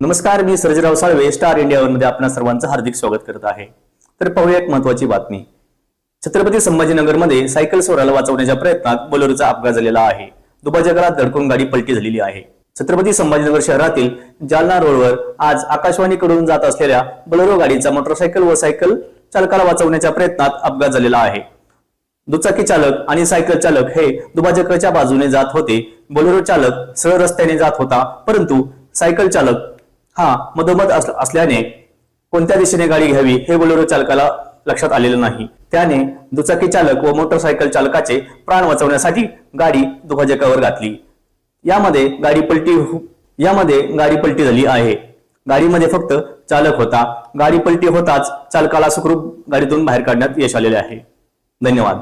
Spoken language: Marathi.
नमस्कार मी सर्जराव साळवे स्टार इंडियावर आपणा सर्वांचं हार्दिक स्वागत करत आहे. तर पाहूया एक महत्वाची बातमी. छत्रपती संभाजीनगरमध्ये सायकल स्वराला वाचवण्याच्या प्रयत्नात बोलेरोचा अपघात झालेला आहे. दुभाजकाला धडकून गाडी पलटी झालेली आहे. छत्रपती संभाजीनगर शहरातील जालना रोडवर आज आकाशवाणीकडून जात असलेल्या बोलेरो गाडीचा मोटरसायकल व सायकल चालकाला वाचवण्याच्या प्रयत्नात अपघात झालेला आहे. दुचाकी चालक आणि सायकल चालक हे दुभाजकाच्या बाजूने जात होते. बोलेरो चालक सरळ रस्त्याने जात होता परंतु सायकल चालक हा मधोमध असल्याने कोणत्या दिशेने गाडी घ्यावी हे बोलेरो चालकाला लक्षात आलेलं नाही. त्याने दुचाकी चालक व मोटरसायकल चालकाचे प्राण वाचवण्यासाठी गाडी दुभाजकावर घातली. यामध्ये गाडी पलटी यामध्ये गाडी पलटी झाली आहे. गाडीमध्ये फक्त चालक होता. गाडी पलटी होताच चालकाला सुखरूप गाडीतून बाहेर काढण्यात यश आलेले आहे. धन्यवाद.